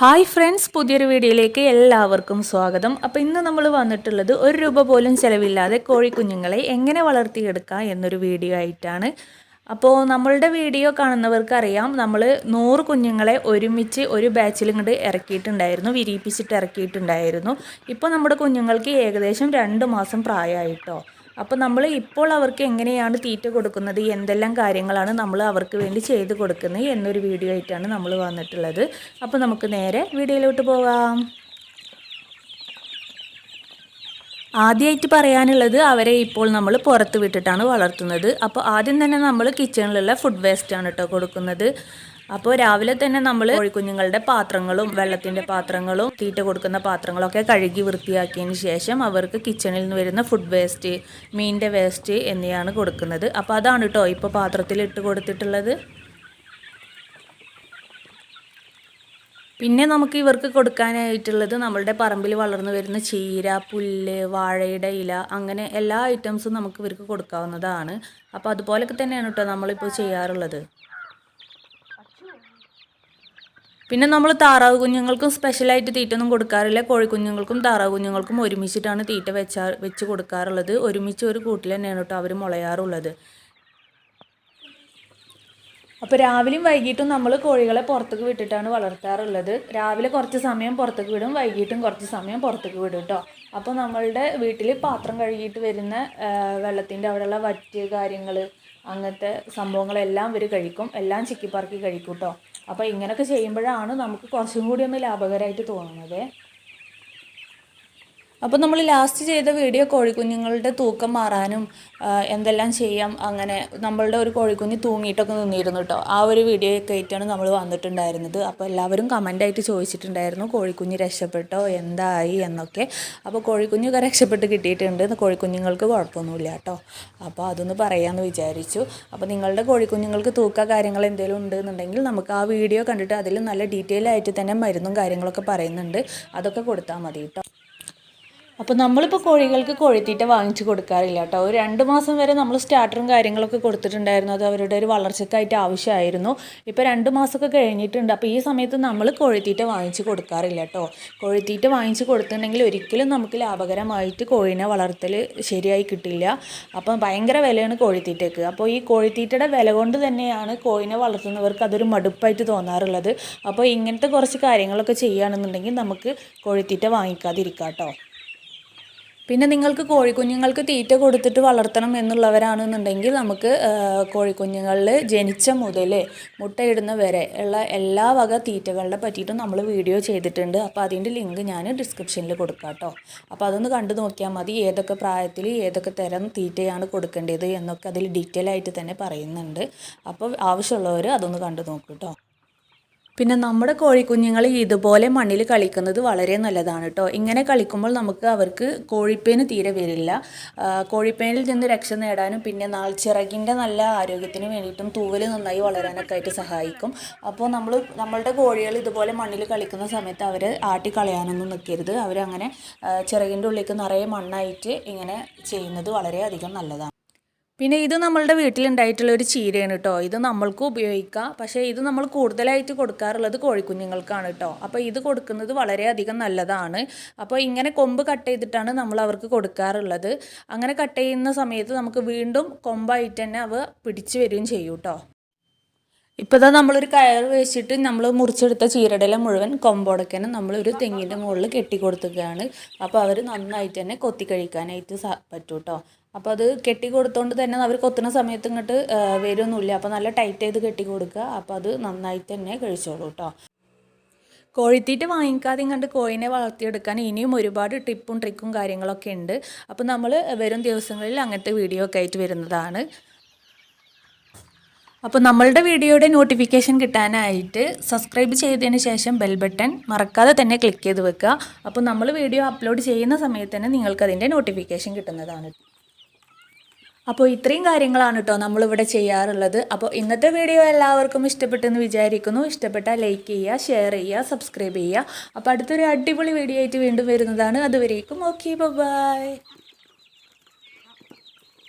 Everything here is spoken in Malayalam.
ഹായ് ഫ്രണ്ട്സ് പുതിയൊരു വീഡിയോയിലേക്ക് എല്ലാവർക്കും സ്വാഗതം. അപ്പോൾ ഇന്ന് നമ്മൾ വന്നിട്ടുള്ളത് ഒരു രൂപ പോലും ചിലവില്ലാതെ കോഴിക്കുഞ്ഞുങ്ങളെ എങ്ങനെ വളർത്തിയെടുക്കാം എന്നൊരു വീഡിയോ ആയിട്ടാണ്. അപ്പോൾ നമ്മളുടെ വീഡിയോ കാണുന്നവർക്കറിയാം നമ്മൾ നൂറ് കുഞ്ഞുങ്ങളെ ഒരുമിച്ച് ഒരു ബാച്ചിൽ ഇങ്ങോട്ട് ഇറക്കിയിട്ടുണ്ടായിരുന്നു വിരിയിപ്പിച്ചിട്ട് ഇറക്കിയിട്ടുണ്ടായിരുന്നു. ഇപ്പോൾ നമ്മുടെ കുഞ്ഞുങ്ങൾക്ക് ഏകദേശം രണ്ട് മാസം പ്രായമായിട്ടോ. അപ്പോൾ നമ്മൾ ഇപ്പോൾ അവർക്ക് എങ്ങനെയാണ് തീറ്റ കൊടുക്കുന്നത് എന്തെല്ലാം കാര്യങ്ങളാണ് നമ്മൾ അവർക്ക് വേണ്ടി ചെയ്ത് കൊടുക്കുന്നത് എന്നൊരു വീഡിയോ ആയിട്ടാണ് നമ്മൾ വന്നിട്ടുള്ളത്. അപ്പോൾ നമുക്ക് നേരെ വീഡിയോയിലോട്ട് പോകാം. ആദ്യമായിട്ട് പറയാനുള്ളത് അവരെ ഇപ്പോൾ നമ്മൾ പുറത്ത് വിട്ടിട്ടാണ് വളർത്തുന്നത്. അപ്പോൾ ആദ്യം തന്നെ നമ്മൾ കിച്ചണിലുള്ള ഫുഡ് വേസ്റ്റാണ് കേട്ടോ കൊടുക്കുന്നത്. അപ്പോൾ രാവിലെ തന്നെ നമ്മൾ കോഴിക്കുഞ്ഞുങ്ങളുടെ പാത്രങ്ങളും വെള്ളത്തിന്റെ പാത്രങ്ങളും തീറ്റ കൊടുക്കുന്ന പാത്രങ്ങളൊക്കെ കഴുകി വൃത്തിയാക്കിയതിന് ശേഷം അവർക്ക് കിച്ചണിൽ നിന്ന് വരുന്ന ഫുഡ് വേസ്റ്റ് മീനിന്റെ വേസ്റ്റ് എന്നിവയാണ് കൊടുക്കുന്നത്. അപ്പോൾ അതാണ് കേട്ടോ ഇപ്പോൾ പാത്രത്തിൽ ഇട്ട് കൊടുത്തിട്ടുള്ളത്. പിന്നെ നമുക്ക് ഇവർക്ക് കൊടുക്കാനായിട്ടുള്ളത് നമ്മളുടെ പറമ്പിൽ വളർന്നു വരുന്ന ചീര പുല്ല് വാഴയുടെ ഇല അങ്ങനെ എല്ലാ ഐറ്റംസും നമുക്ക് ഇവർക്ക് കൊടുക്കാവുന്നതാണ്. അപ്പോൾ അതുപോലൊക്കെ തന്നെയാണ് കേട്ടോ നമ്മളിപ്പോൾ ചെയ്യാറുള്ളത്. പിന്നെ നമ്മൾ താറാവ് കുഞ്ഞുങ്ങൾക്കും സ്പെഷ്യലായിട്ട് തീറ്റൊന്നും കൊടുക്കാറില്ല. കോഴിക്കുഞ്ഞുങ്ങൾക്കും താറാവ് കുഞ്ഞുങ്ങൾക്കും ഒരുമിച്ചിട്ടാണ് തീറ്റ വെച്ചാ വെച്ച് കൊടുക്കാറുള്ളത്. ഒരുമിച്ച് ഒരു കൂട്ടിൽ തന്നെയാണ് കേട്ടോ അവർ മുളയാറുള്ളത്. അപ്പോൾ രാവിലെയും വൈകിട്ടും നമ്മൾ കോഴികളെ പുറത്തേക്ക് വിട്ടിട്ടാണ് വളർത്താറുള്ളത്. രാവിലെ കുറച്ച് സമയം പുറത്തേക്ക് വിടും വൈകിട്ടും കുറച്ച് സമയം പുറത്തേക്ക് വിടും കേട്ടോ അപ്പോൾ നമ്മളുടെ വീട്ടിൽ പാത്രം കഴുകിയിട്ട് വരുന്ന വെള്ളത്തിന്റെ അവിടെയുള്ള വറ്റ് കാര്യങ്ങൾ അങ്ങനത്തെ സംഭവങ്ങളെല്ലാം ഇവർ കഴിക്കും. എല്ലാം ചിക്കിപ്പറക്കി കഴിക്കും കേട്ടോ അപ്പോൾ ഇങ്ങനെയൊക്കെ ചെയ്യുമ്പോഴാണ് നമുക്ക് കുറച്ചും കൂടി ഒന്ന് ലാഭകരമായിട്ട് തോന്നുന്നത്. അപ്പോൾ നമ്മൾ ലാസ്റ്റ് ചെയ്ത വീഡിയോ കോഴിക്കുഞ്ഞുങ്ങളുടെ തൂക്കം മാറാനും എന്തെല്ലാം ചെയ്യാം അങ്ങനെ നമ്മളുടെ ഒരു കോഴിക്കുഞ്ഞ് തൂങ്ങിയിട്ടൊക്കെ നിന്നിരുന്നു കേട്ടോ ആ ഒരു വീഡിയോ ഒക്കെ ആയിട്ടാണ് നമ്മൾ വന്നിട്ടുണ്ടായിരുന്നത്. അപ്പോൾ എല്ലാവരും കമന്റായിട്ട് ചോദിച്ചിട്ടുണ്ടായിരുന്നു കോഴിക്കുഞ്ഞ് രക്ഷപ്പെട്ടോ? എന്തായി? എന്നൊക്കെ. അപ്പോൾ കോഴിക്കുഞ്ഞൊക്കെ രക്ഷപ്പെട്ട് കിട്ടിയിട്ടുണ്ട്. കോഴിക്കുഞ്ഞുങ്ങൾക്ക് കുഴപ്പമൊന്നുമില്ല കേട്ടോ അപ്പോൾ അതൊന്ന് പറയാമെന്ന് വിചാരിച്ചു. അപ്പോൾ നിങ്ങളുടെ കോഴിക്കുഞ്ഞുങ്ങൾക്ക് തൂക്ക കാര്യങ്ങൾ എന്തെങ്കിലും ഉണ്ടെന്നുണ്ടെങ്കിൽ നമുക്ക് ആ വീഡിയോ കണ്ടിട്ട് അതിൽ നല്ല ഡീറ്റെയിൽ ആയിട്ട് തന്നെ മരുന്നും കാര്യങ്ങളൊക്കെ പറയുന്നുണ്ട്. അതൊക്കെ കൊടുത്താൽ മതി കേട്ടോ അപ്പോൾ നമ്മളിപ്പോൾ കോഴികൾക്ക് കോഴിത്തീറ്റ വാങ്ങിച്ച് കൊടുക്കാറില്ല കേട്ടോ. ഒരു രണ്ട് മാസം വരെ നമ്മൾ സ്റ്റാർട്ടറും കാര്യങ്ങളൊക്കെ കൊടുത്തിട്ടുണ്ടായിരുന്നു. അത് അവരുടെ ഒരു വളർച്ചയ്ക്കായിട്ട് ആവശ്യമായിരുന്നു. ഇപ്പോൾ രണ്ട് മാസമൊക്കെ കഴിഞ്ഞിട്ടുണ്ട്. അപ്പോൾ ഈ സമയത്ത് നമ്മൾ കോഴിത്തീറ്റ വാങ്ങിച്ച് കൊടുക്കാറില്ല കേട്ടോ. കോഴിത്തീറ്റ വാങ്ങിച്ച് കൊടുത്തിട്ടുണ്ടെങ്കിൽ ഒരിക്കലും നമുക്ക് ലാഭകരമായിട്ട് കോഴിനെ വളർത്തൽ ശരിയായി കിട്ടില്ല. അപ്പം ഭയങ്കര വിലയാണ് കോഴിത്തീറ്റയ്ക്ക്. അപ്പോൾ ഈ കോഴിത്തീറ്റയുടെ വില കൊണ്ട് തന്നെയാണ് കോഴിനെ വളർത്തുന്നവർക്ക് അതൊരു മടുപ്പായിട്ട് തോന്നാറുള്ളത്. അപ്പോൾ ഇങ്ങനത്തെ കുറച്ച് കാര്യങ്ങളൊക്കെ ചെയ്യുകയാണെന്നുണ്ടെങ്കിൽ നമുക്ക് കോഴിത്തീറ്റ വാങ്ങിക്കാതിരിക്കാം കേട്ടോ. പിന്നെ നിങ്ങൾക്ക് കോഴിക്കുഞ്ഞുങ്ങൾക്ക് തീറ്റ കൊടുത്തിട്ട് വളർത്തണം എന്നുള്ളവരാണെന്നുണ്ടെങ്കിൽ നമുക്ക് കോഴിക്കുഞ്ഞുങ്ങളിൽ ജനിച്ച മുതൽ മുട്ടയിടുന്ന വരെ ഉള്ള എല്ലാ വക തീറ്റകളുടെ പറ്റിയിട്ടും നമ്മൾ വീഡിയോ ചെയ്തിട്ടുണ്ട്. അപ്പോൾ അതിന്റെ ലിങ്ക് ഞാൻ ഡിസ്ക്രിപ്ഷനിൽ കൊടുക്കാം കേട്ടോ. അപ്പോൾ അതൊന്ന് കണ്ടു നോക്കിയാൽ മതി ഏതൊക്കെ പ്രായത്തിൽ ഏതൊക്കെ തരം തീറ്റയാണ് കൊടുക്കേണ്ടത് എന്നൊക്കെ അതിൽ ഡീറ്റെയിൽ ആയിട്ട് തന്നെ പറയുന്നുണ്ട്. അപ്പോൾ ആവശ്യമുള്ളവർ അതൊന്ന് കണ്ടു നോക്കൂ കേട്ടോ. പിന്നെ നമ്മുടെ കോഴിക്കുഞ്ഞുങ്ങൾ ഇതുപോലെ മണ്ണിൽ കളിക്കുന്നത് വളരെ നല്ലതാണ് കേട്ടോ. ഇങ്ങനെ കളിക്കുമ്പോൾ നമുക്ക് അവർക്ക് കോഴിപ്പേന് തീരെ വരില്ല. കോഴിപ്പേനിൽ നിന്ന് രക്ഷ നേടാനും പിന്നെ നാൾ ചിറകിന്റെ നല്ല ആരോഗ്യത്തിന് വേണ്ടിയിട്ടും തൂവൽ നന്നായി വളരാനൊക്കെ ആയിട്ട് സഹായിക്കും. അപ്പോൾ നമ്മൾ നമ്മളുടെ കോഴികൾ ഇതുപോലെ മണ്ണിൽ കളിക്കുന്ന സമയത്ത് അവർ ആട്ടി കളയാനൊന്നും നിൽക്കരുത്. അവരങ്ങനെ ചിറകിന്റെ ഉള്ളിലേക്ക് നിറയെ മണ്ണായിട്ട് ഇങ്ങനെ ചെയ്യുന്നത് വളരെയധികം നല്ലതാണ്. പിന്നെ ഇത് നമ്മളുടെ വീട്ടിലുണ്ടായിട്ടുള്ള ഒരു ചീരയാണ് കേട്ടോ ഇത് നമ്മൾക്ക് ഉപയോഗിക്കാം. പക്ഷേ ഇത് നമ്മൾ കൂടുതലായിട്ട് കൊടുക്കാറുള്ളത് കോഴിക്കുഞ്ഞുങ്ങൾക്കാണ് കേട്ടോ അപ്പോൾ ഇത് കൊടുക്കുന്നത് വളരെയധികം നല്ലതാണ്. അപ്പോൾ ഇങ്ങനെ കൊമ്പ് കട്ട് ചെയ്തിട്ടാണ് നമ്മൾ അവർക്ക് കൊടുക്കാറുള്ളത്. അങ്ങനെ കട്ട് ചെയ്യുന്ന സമയത്ത് നമുക്ക് വീണ്ടും കൊമ്പായിട്ട് തന്നെ അവ പിടിച്ചു വരികയും ചെയ്യും കേട്ടോ ഇപ്പോൾ ഇതാ നമ്മളൊരു കയർ വെച്ചിട്ട് നമ്മൾ മുറിച്ചെടുത്ത ചീരടല മുഴുവൻ കൊമ്പോടക്കനെ നമ്മളൊരു തെങ്ങിന്റെ മുകളിൽ കെട്ടി അപ്പോൾ അവർ നന്നായിട്ട് തന്നെ കൊത്തി കഴിക്കാനായിട്ട് പറ്റും കേട്ടോ അപ്പോൾ അത് കെട്ടി കൊടുത്തോണ്ട് തന്നെ അവർ കൊത്തുന്ന സമയത്ത് ഇങ്ങോട്ട് വരുമൊന്നുമില്ല അപ്പോൾ നല്ല ടൈറ്റ് ചെയ്ത് കെട്ടി കൊടുക്കുക അപ്പോൾ അത് നന്നായി തന്നെ കഴിച്ചോളൂ കേട്ടോ കോഴിത്തീറ്റ വാങ്ങിക്കാതെ കണ്ട് കോഴിനെ വളർത്തിയെടുക്കാൻ ഇനിയും ഒരുപാട് ടിപ്പും ട്രിക്കും കാര്യങ്ങളൊക്കെ ഉണ്ട്. അപ്പോൾ നമ്മൾ വരും ദിവസങ്ങളിൽ അങ്ങനത്തെ വീഡിയോ ഒക്കെ ആയിട്ട് വരുന്നതാണ്. അപ്പോൾ നമ്മളുടെ വീഡിയോയുടെ നോട്ടിഫിക്കേഷൻ കിട്ടാനായിട്ട് സബ്സ്ക്രൈബ് ചെയ്തതിന് ശേഷം ബെൽ ബട്ടൺ മറക്കാതെ തന്നെ ക്ലിക്ക് ചെയ്ത് വെക്കുക. അപ്പോൾ നമ്മൾ വീഡിയോ അപ്ലോഡ് ചെയ്യുന്ന സമയത്ത് തന്നെ നിങ്ങൾക്കതിന്റെ നോട്ടിഫിക്കേഷൻ കിട്ടുന്നതാണ്. അപ്പോൾ ഇത്രയും കാര്യങ്ങളാണ് കേട്ടോ നമ്മളിവിടെ ചെയ്യാറുള്ളത്. അപ്പോൾ ഇന്നത്തെ വീഡിയോ എല്ലാവർക്കും ഇഷ്ടപ്പെട്ടെന്ന് വിചാരിക്കുന്നു. ഇഷ്ടപ്പെട്ടാൽ ലൈക്ക് ചെയ്യുക ഷെയർ ചെയ്യുക സബ്സ്ക്രൈബ് ചെയ്യുക. അപ്പോൾ അടുത്തൊരു അടിപൊളി വീഡിയോ ആയിട്ട് വീണ്ടും വരുന്നതാണ്. അതുവരേക്കും ഓക്കെ ബൈ